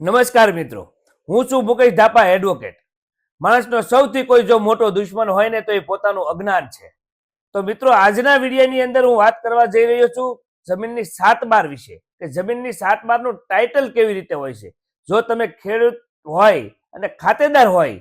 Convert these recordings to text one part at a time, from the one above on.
નમસ્કાર મિત્રો, હું છું મુકેશ ધાપા એડવોકેટ માણસનો સૌથી કોઈ જો મોટો દુશ્મન હોય ને તો એ પોતાનું અજ્ઞાન છે. તો મિત્રો, આજના વિડીયોની અંદર હું વાત કરવા જઈ રહ્યો છું જમીનની સાત બાર વિશે, કે જમીનની સાત બારનું ટાઇટલ કેવી રીતે હોય છે? જો તમે ખેડૂત હોય અને ખાતેદાર હોય,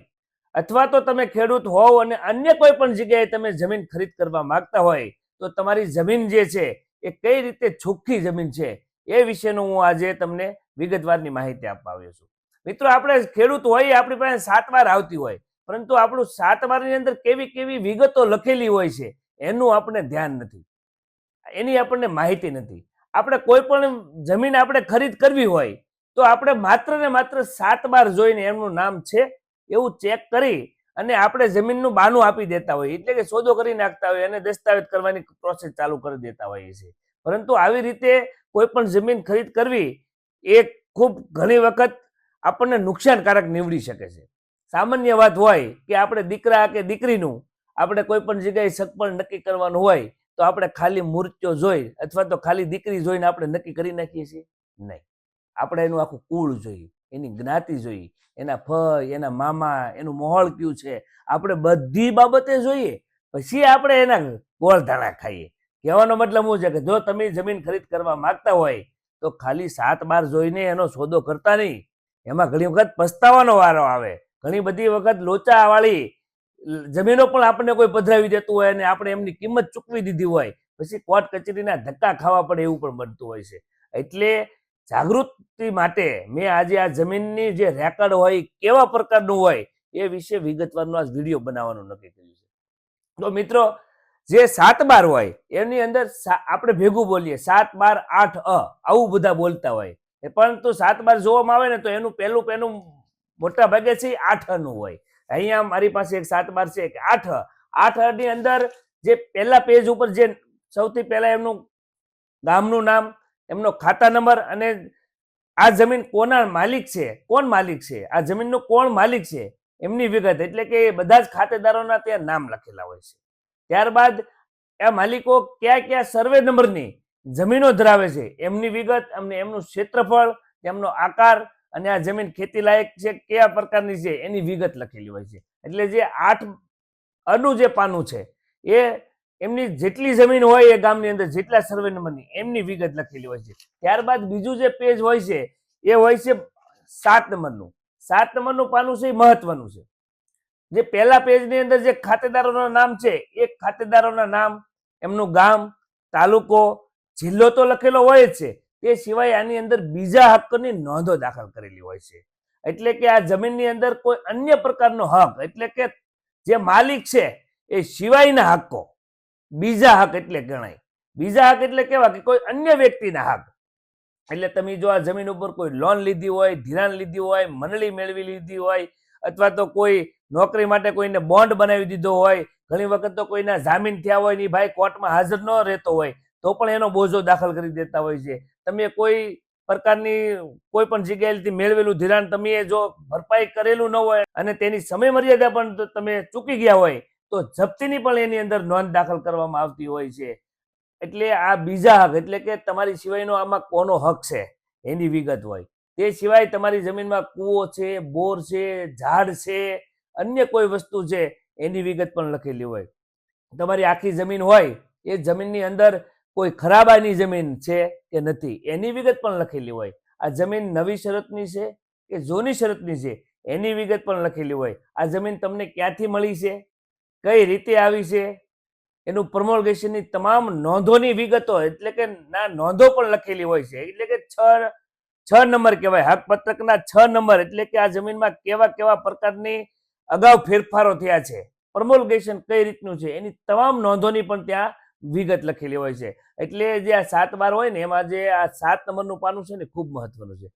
અથવા તો તમે ખેડૂત હોવ અને અન્ય કોઈ પણ જગ્યાએ તમે જમીન ખરીદ કરવા માંગતા હોય, તો તમારી જમીન જે છે એ કઈ રીતે ચોખ્ખી જમીન છે એ વિશેનું હું આજે તમને વિગતવારની માહિતી આપવા આવ્યો છું. મિત્રો, આપણે ખેડૂત હોય, આપણી પાસે સાત વાર આવતી હોય, પરંતુ આપણું સાત વારની અંદર કેવી કેવી વિગતો લખેલી હોય છે, એનું આપણે ધ્યાન નથી. એની આપણને માહિતી નથી. આપણે કોઈ પણ જમીન આપણે ખરીદ કરવી હોય, તો આપણે માત્ર ને માત્ર સાત બાર જોઈને એમનું નામ છે, એવું ચેક કરી અને આપણે જમીનનું બાનું આપી દેતા હોઈએ એટલે કે સોદો કરી નાખતા હોય અને દસ્તાવેજ કરવાની પ્રોસેસ ચાલુ કરી દેતા હોઈએ છીએ. પરંતુ આવી રીતે કોઈ પણ જમીન ખરીદ કરવી એ ખૂબ ઘણી વખત આપણને નુકસાનકારક નીવડી શકે છે. સામાન્ય વાત હોય કે આપણે દીકરા કે દીકરીનું આપણે કોઈ પણ જગ્યાએ સગપણ નક્કી કરવાનું હોય તો આપણે ખાલી મૂર્ત્યો જોઈ અથવા તો ખાલી દીકરી જોઈને આપણે નક્કી કરી નાખીએ છીએ? નહીં. આપણે એનું આખું કુળ જોઈએ એની જ્ઞાતિ જોઈએ એના ફય એના મામા, એનું મોહળ કયું છે, આપણે બધી બાબતે જોઈએ, પછી આપણે એના ગોળધાણા ખાઈએ. કહેવાનો મતલબ શું છે કે જો તમે જમીન ખરીદ કરવા માગતા હોય તો ખાલી સાત બાર જોઈને એનો સોદો કરતા નહીં. એમાં ઘણી વખત પસ્તાવાનો વારો આવે. ઘણી બધી વખત લોચાવાળી જમીનો પણ આપણને કોઈ પધરાવી દેતું હોય અને આપણે એમની કિંમત ચૂકવી દીધી હોય. પછી કોર્ટ કચેરીના ધક્કા ખાવા પડે એવું પણ બનતું હોય છે. એટલે જાગૃતિ માટે મેં આજે આ જમીનની જે રેકર્ડ હોય, કેવા પ્રકારનું હોય, એ વિશે વિગતવારનો આ વીડિયો બનાવવાનું નક્કી કર્યું છે. તો મિત્રો જે સાત બાર હોય, એની અંદર આપણે ભેગું બોલીએ. સાત બાર આઠ અ, આવું બધા બોલતા હોય. પરંતુ સાત બાર જોવામાં આવે ને તો એનું પહેલું પહેલું મોટા ભાગે છે આઠ અનું હોય. અહીંયા મારી પાસે એક સાત બાર છે કે આઠ આઠની અંદર જે પહેલા પેજ ઉપર જે સૌથી પહેલા એમનું ગામનું નામ, એમનો ખાતા નંબર અને આ જમીન કોના માલિક છે, કોણ માલિક છે? આ જમીનનો કોણ માલિક છે? એમની વિગત. એટલે કે બધા જ ખાતેદારોના ત્યાં નામ લખેલા હોય છે. ત્યારબાદ આ માલિકો કયા કયા સર્વે નંબરની જમીનો ધરાવે છે? એમની વિગત અમને એમનું ક્ષેત્રફળ, એમનો આકાર અને આ જમીન ખેતી લાયક છે, કયા પ્રકારની છે, એની વિગત લખેલી હોય છે. એટલે જે આઠ અનું જે પાનું છે, એ એમની જેટલી જમીન હોય એ ગામની અંદર જેટલા સર્વે નંબરની, એમની વિગત લખેલી હોય છે. ત્યારબાદ બીજું જે પેજ હોય છે, એ હોય છે સાત નંબરનું. સાત નંબરનું પાનું છે એ મહત્વનું છે. જે પહેલા પેજની અંદર જે ખાતેદારોના નામ છે, એ ખાતેદારોના નામ, એમનું ગામ, તાલુકો, જિલ્લો તો લખેલો હોય જ છે. તે સિવાય આની અંદર બીજા હક્કની નોંધો દાખલ કરેલી હોય છે. એટલે કે આ જમીનની અંદર કોઈ અન્ય પ્રકારનો હક, એટલે કે જે માલિક છે, એ સિવાયના હક્કો, બીજા હક એટલે ગણાય. બીજા હક એટલે કેવા કે કોઈ અન્ય વ્યક્તિના હક. એટલે તમે જો આ જમીન ઉપર કોઈ લોન લીધી હોય, ધિરાણ લીધી હોય, મંડળી મેળવી લીધી હોય, અથવા તો કોઈ નોકરી માટે કોઈને બોન્ડ બનાવી દીધો હોય, ઘણી વખત તો કોઈના જામીન થયા હોયની ભાઈ કોર્ટમાં હાજર ન રહેતો હોય, તો પણ એનો બોજો દાખલ કરી દેતા હોય છે. તમે કોઈ પ્રકારની કોઈ પણ જગ્યાએથી મેળવેલું ધિરાણ તમે જો ભરપાઈ કરેલું ન હોય અને તેની સમય મર્યાદા પણ તમે ચૂકી ગયા હોય, તો જપ્તીની પણ એની અંદર નોંધ દાખલ કરવામાં આવતી હોય છે. એટલે આ બીજા હક, એટલે કે તમારી સિવાયનો આમાં કોનો હક છે એની વિગત હોય. તે સિવાય તમારી જમીનમાં કૂવો છે, બોર છે, ઝાડ છે અન્ય કોઈ વસ્તુ છે એની વિગત પણ લખેલી હોય. તમારી આખી જમીન હોય, એ જમીનની અંદર કોઈ ખરાબાની જમીન છે કે નથી, એની વિગત પણ લખેલી હોય. આ જમીન નવી શરતની છે કે જૂની શરતની છે, એની વિગત પણ લખેલી હોય. આ જમીન તમને ક્યાંથી મળી છે? કઈ રીતે આવી છે? એનું પ્રમોલગેશનની તમામ નોંધોની વિગતો, એટલે કે ના નોંધો પણ લખેલી હોય છે. એટલે કે છ છ નંબર કહેવાય. હક પત્રકના છ નંબર, એટલે કે આ જમીનમાં કેવા કેવા પ્રકારની અગાઉ ફેરફારો થયા છે. પ્રમોલગેશન કઈ રીતનું છે? એની તમામ નોંધોની પણ ત્યાં વિગત લખેલી હોય છે. એટલે જે આ સાત બાર હોય ને, એમાં જે આ સાત નંબરનું પાનું છે ને ખૂબ મહત્વનું છે.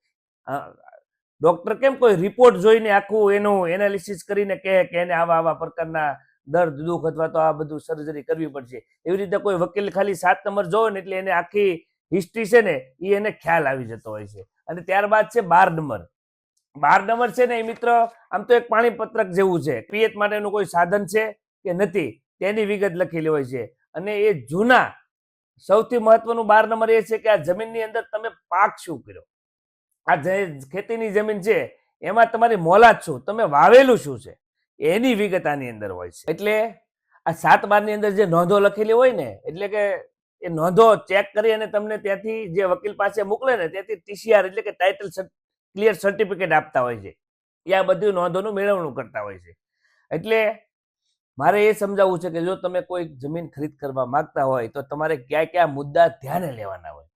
ડોક્ટર કેમ કોઈ રિપોર્ટ જોઈને આખું એનું એનાલિસિસ કરીને કહે કે એને આવા આવા પ્રકારના દર્દ, દુઃખ અથવા તો આ બધું સર્જરી કરવી પડશે? એવી રીતે કોઈ વકીલ ખાલી સાત નંબર જોવે ને એટલે એને આખી હિસ્ટ્રી છે ને એ એને ખ્યાલ આવી જતો હોય છે. અને ત્યારબાદ છે બાર નંબર. બાર નંબર છે ને એ મિત્ર, આમ તો એક પાણી પત્રક જેવું છે. પિયત માટેનું કોઈ સાધન છે કે નથી? તેની વિગત લખેલી હોય છે. અને એ જૂના, સૌથી મહત્વનું બાર નંબર એ છે કે આ જમીનની અંદર તમે પાક શું કર્યો? આ જે ખેતીની જમીન છે, એમાં તમારી મોલાત શું? તમે વાવેલું શું છે? એની વિગત આની અંદર હોય છે. એટલે આ સાત બારની અંદર જે નોંધો લખેલી હોય ને, એટલે કે એ નોંધો ચેક કરી અને તમને ત્યાંથી જે વકીલ પાસે મોકલે ને, ત્યાંથી ટીસીઆર એટલે કે ટાઇટલ ક્લિયર સર્ટિફિકેટ આપતા હોય છે. એ આ બધી નોંધોનું મેળવણું કરતા હોય છે. એટલે મારે એ સમજાવવું છે કે જો તમે કોઈ જમીન ખરીદ કરવા માંગતા હોય તો તમારે કયા કયા મુદ્દા ધ્યાને લેવાના હોય.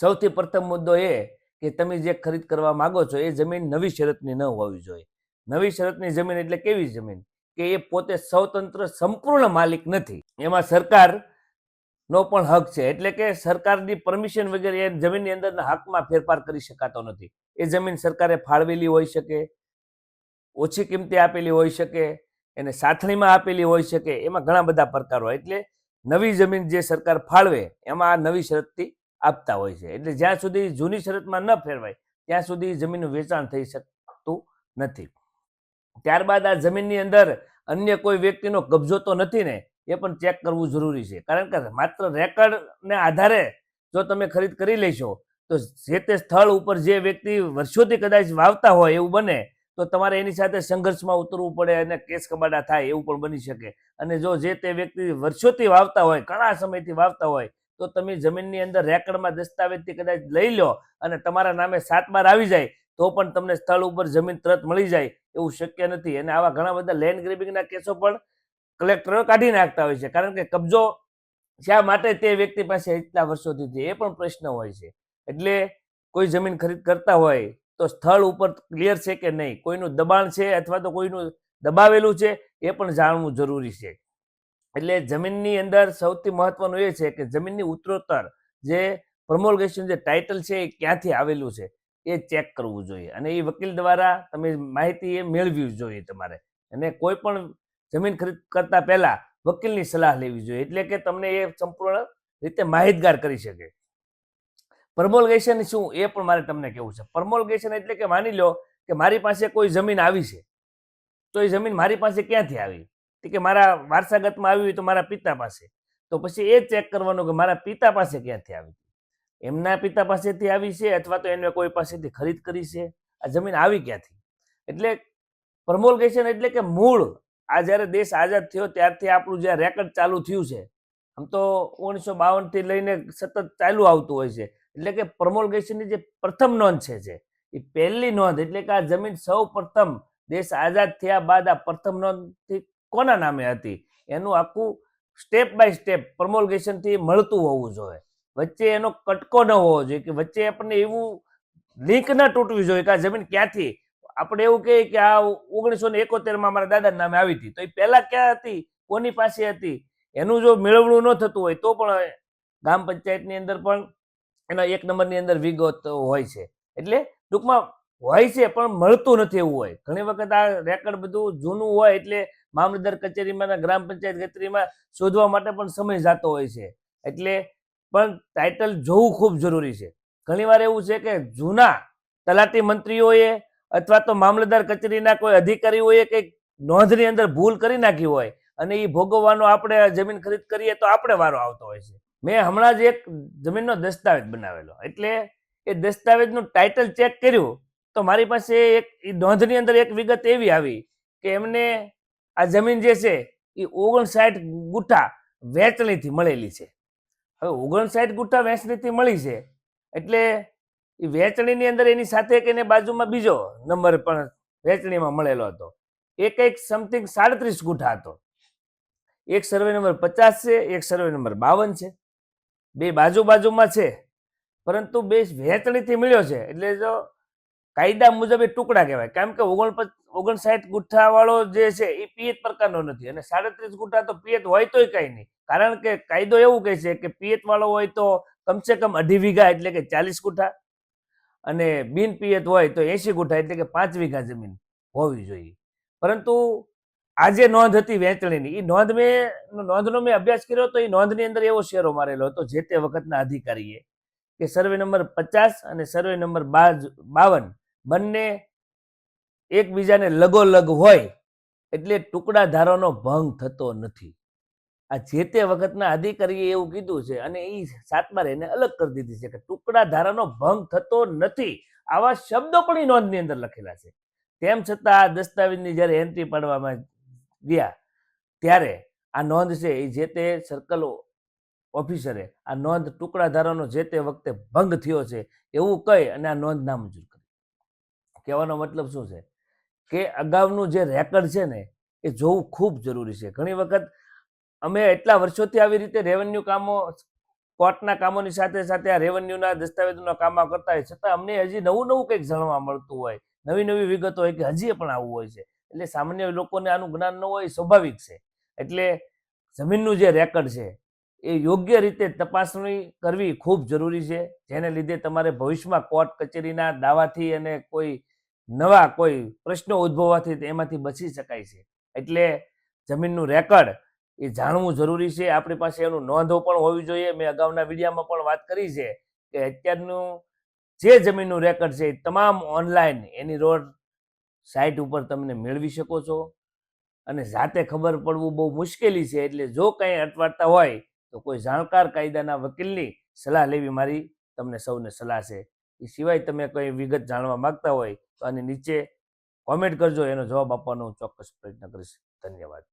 સૌથી પ્રથમ મુદ્દો એ કે તમે જે ખરીદ કરવા માંગો છો એ જમીન નવી શરતની ન હોવી જોઈએ. નવી શરતની જમીન એટલે કેવી જમીન? કે એ પોતે સ્વતંત્ર સંપૂર્ણ માલિક નથી. એમાં સરકાર નો પણ હક છે. એટલે કે સરકારની પરમિશન વગેરે એ જમીનની અંદરના હકમાં ફેરફાર કરી શકાતો નથી. એ જમીન સરકારે ફાળવેલી હોઈ શકે, ઓછી કિંમતે આપેલી હોઈ શકે, એને સાથણીમાં આપેલી હોઈ શકે, એમાં ઘણા બધા પ્રકારો હોય. એટલે નવી જમીન જે સરકાર ફાળવે, એમાં આ નવી શરતથી આપતા હોય છે. એટલે જ્યાં સુધી જૂની શરતમાં ન ફેરવાય, ત્યાં સુધી જમીનનું વેચાણ થઈ શકતું નથી. ત્યારબાદ આ જમીનની અંદર અન્ય કોઈ વ્યક્તિનો કબજો તો નથી ને, એ પણ ચેક કરવું જરૂરી છે. કારણ કે માત્ર રેકર્ડને આધારે જો તમે ખરીદ કરી લેશો તો જે તે સ્થળ ઉપર જે વ્યક્તિ વર્ષોથી કદાચ વાવતા હોય એવું બને, તો તમારે એની સાથે સંઘર્ષમાં ઉતરવું પડે અને કેસ કબાડા થાય એવું પણ બની શકે. અને જો જે તે વ્યક્તિ વર્ષોથી વાવતા હોય, ઘણા સમયથી વાવતા હોય, તો તમે જમીનની અંદર રેકર્ડમાં દસ્તાવેજથી કદાચ લઈ લો અને તમારા નામે સાત બાર આવી જાય, તો પણ તમને સ્થળ ઉપર જમીન તરત મળી જાય એવું શક્ય નથી. અને આવા ઘણા બધા લેન્ડ ગ્રેબિંગના કેસો પણ કલેક્ટરો કાઢી નાખતા હોય છે. કારણ કે કબજો શા માટે તે વ્યક્તિ પાસે એટલા વર્ષોથી છે, એ પણ પ્રશ્ન હોય છે. એટલે કોઈ જમીન ખરીદ કરતા હોય તો સ્થળ ઉપર ક્લિયર છે કે નહીં? કોઈનું દબાણ છે અથવા તો કોઈનું દબાવેલું છે એ પણ જાણવું જરૂરી છે. એટલે જમીનની અંદર સૌથી મહત્વનું એ છે કે જમીનની ઉત્તરોત્તર જે પ્રમોલગેશન જે ટાઇટલ છે એ ક્યાંથી આવેલું છે એ ચેક કરવું જોઈએ. અને એ વકીલ દ્વારા તમે માહિતી એ મેળવવી જોઈએ તમારે. અને કોઈ પણ જમીન ખરીદ કરતા પહેલા વકીલની સલાહ લેવી જોઈએ. એટલે કે તમને એ સંપૂર્ણ રીતે માહિતગાર કરી શકે. પરમોલગેશન શું? એ પણ મારે તમને કેવું છે. પરમોલગેશન એટલે કે માની લો કે મારી પાસે કોઈ જમીન આવી છે. તો એ જમીન મારી પાસે ક્યાંથી આવી? કે મારા વારસાગતમાં આવી હોય તો મારા પિતા પાસે. તો પછી એ ચેક કરવાનું કે મારા પિતા પાસે ક્યાંથી આવી? એમના પિતા પાસેથી આવી છે અથવા તો એને કોઈ પાસેથી ખરીદ કરી છે? આ જમીન આવી ક્યાંથી? એટલે પ્રમોલગેશન એટલે કે મૂળ. આ જ્યારે દેશ આઝાદ થયો ત્યારથી આપણું જે રેકર્ડ ચાલુ થયું છે. આમ તો ઓગણીસો બાવનથી લઈને સતત ચાલુ આવતું હોય છે. એટલે કે પ્રમોલગેશનની જે પ્રથમ નોંધ છે જે એ પહેલી નોંધ એટલે કે આ જમીન સૌ પ્રથમ દેશ આઝાદ થયા બાદ આ પ્રથમ નોંધથી કોના નામે હતી? એનું આખું સ્ટેપ બાય સ્ટેપ પ્રમોલગેશનથી મળતું હોવું જોઈએ. વચ્ચે એનો કટકો ન હોવો જોઈએ કે વચ્ચે આપણને એવું લિંક ન તૂટવી જોઈએ કે આ જમીન ક્યાંથી? આપણે એવું કહીએ કે આ ઓગણીસો ને એકોતેરમાં મારા દાદાના નામે આવી હતી. તો એ પહેલા ક્યાં હતી? કોની પાસે હતી? એનું જો મેળવણું ન થતું હોય તો પણ ગામ પંચાયતની અંદર પણ એના એક નંબરની અંદર વિગત હોય છે. એટલે ટૂંકમાં હોય છે પણ મળતું નથી એવું હોય. ઘણી વખત આ રેકર્ડ બધું જૂનું હોય એટલે મામલતદાર કચેરીમાં ગ્રામ પંચાયત કચેરીમાં શોધવા માટે પણ સમય જતો હોય છે. એટલે પણ ટાઇટલ જોવું ખૂબ જરૂરી છે. ઘણીવાર એવું છે કે જૂના તલાટી મંત્રીઓએ અથવા તો મામલતદાર કચેરીના કોઈ અધિકારીઓએ કંઈક નોંધની અંદર ભૂલ કરી નાખી હોય અને એ ભોગવવાનો આપણે જમીન ખરીદ કરીએ તો આપણે વારો આવતો હોય છે. મેં હમણાં જ એક જમીનનો દસ્તાવેજ બનાવેલો. એટલે એ દસ્તાવેજનું ટાઇટલ ચેક કર્યું, તો મારી પાસે એક નોંધની અંદર એક વિગત એવી આવી કે એમને આ જમીન જે છે એ ઓગણસાઠ ગુઠા વેચણીથી મળેલી છે. હવે ઓગણસાઠ ગુઠા વેચણીથી મળી છે, એટલે એ વેચણીની અંદર એની સાથે કે એને બાજુમાં બીજો નંબર પણ વેચણીમાં મળેલો હતો. એ કંઈક સમથિંગ સાડત્રીસ ગુઠા હતો. એક સર્વે નંબર પચાસ છે, એક સર્વે નંબર બાવન છે. બે બાજુ બાજુમાં છે, પરંતુ બે વહેંચણીથી મળ્યો છે. એટલે જો કાયદા મુજબ એ ટુકડા કહેવાય. કેમ કે ઓગણ ઓગણસાઠ ગુઠ્ઠાવાળો જે છે એ પિયત પ્રકારનો નથી અને સાડત્રીસ ગુઠ્ઠા તો પિયત હોય તોય કંઈ નહીં. કારણ કે કાયદો એવું કહે છે કે પિયત વાળો હોય તો કમસે કમ અઢી વીઘા એટલે કે ચાલીસ ગુઠ્ઠા અને બિન પિયત હોય તો એસી ગુઠ્ઠા એટલે કે પાંચ વીઘા જમીન હોવી જોઈએ. પરંતુ આ જે નોંધ હતી વહેંચણીની એ નોંધ મેં, નોંધનો મેં અભ્યાસ કર્યો તો એ નોંધની અંદર એવો શેરો મારેલો હતો, જે તે વખતના અધિકારીએ. કે સર્વે નંબર પચાસ અને સર્વે નંબર બાવન બંને એકબીજાને લગોલગ હોય એટલે ટુકડા ધારાનો ભંગ થતો નથી. આ જે તે વખતના અધિકારીએ એવું કીધું છે અને એ સાતમા એને અલગ કરી દીધી છે કે ટુકડા ધારાનો ભંગ થતો નથી. આવા શબ્દો પણ એ નોંધની અંદર લખેલા છે. તેમ છતાં આ દસ્તાવેજની જ્યારે એન્ટ્રી પાડવામાં ગયા. ત્યારે આ નોંધ છે એ જે તે સર્કલ ઓફિસરે આ નોંધ ટુકડાધારોનો જે તે વખતે ભંગ થયો છે એવું કહી અને આ નોંધ નામંજૂર કરી. કહેવાનો મતલબ શું છે? કે અગાઉનું જે રેકર્ડ છે ને એ જોવું ખૂબ જરૂરી છે. ઘણી વખત અમે એટલા વર્ષોથી આવી રીતે રેવન્યુ કામો કોર્ટના કામોની સાથે સાથે આ રેવન્યુના દસ્તાવેજોના કામો કરતા હોય છતાં અમને હજી નવું નવું કંઈક જાણવા મળતું હોય, નવી નવી વિગતો હોય કે હજી પણ આવું હોય છે. એટલે સામાન્ય લોકોને આનું જ્ઞાન ન હોય સ્વાભાવિક છે. એટલે જમીનનું જે રેકર્ડ છે, એ યોગ્ય રીતે તપાસણી કરવી ખૂબ જરૂરી છે. જેને લીધે તમારે ભવિષ્યમાં કોર્ટ કચેરીના દાવાથી અને કોઈ નવા કોઈ પ્રશ્નો ઉદ્ભવવાથી એમાંથી બચી શકાય છે. એટલે જમીનનું રેકર્ડ એ જાણવું જરૂરી છે. આપણી પાસે એનું નોંધો પણ હોવી જોઈએ. મેં અગાઉના વિડીયામાં પણ વાત કરી છે કે અત્યારનું જે જમીનનું રેકર્ડ છે તમામ ઓનલાઈન એની રોડ સાઇટ ઉપર તમને મેળવી શકો છો. અને જાતે ખબર પડવું બહુ મુશ્કેલી છે, એટલે જો કંઈ અટવાડતા હોય, તો કોઈ જાણકાર કાયદાના વકીલની સલાહ લેવી મારી તમને સૌને સલાહ છે. એ સિવાય તમે કંઈ વિગત જાણવા માગતા હોય, તો આની નીચે કોમેન્ટ કરજો, એનો જવાબ આપવાનો હું ચોક્કસ પ્રયત્ન કરીશ. ધન્યવાદ.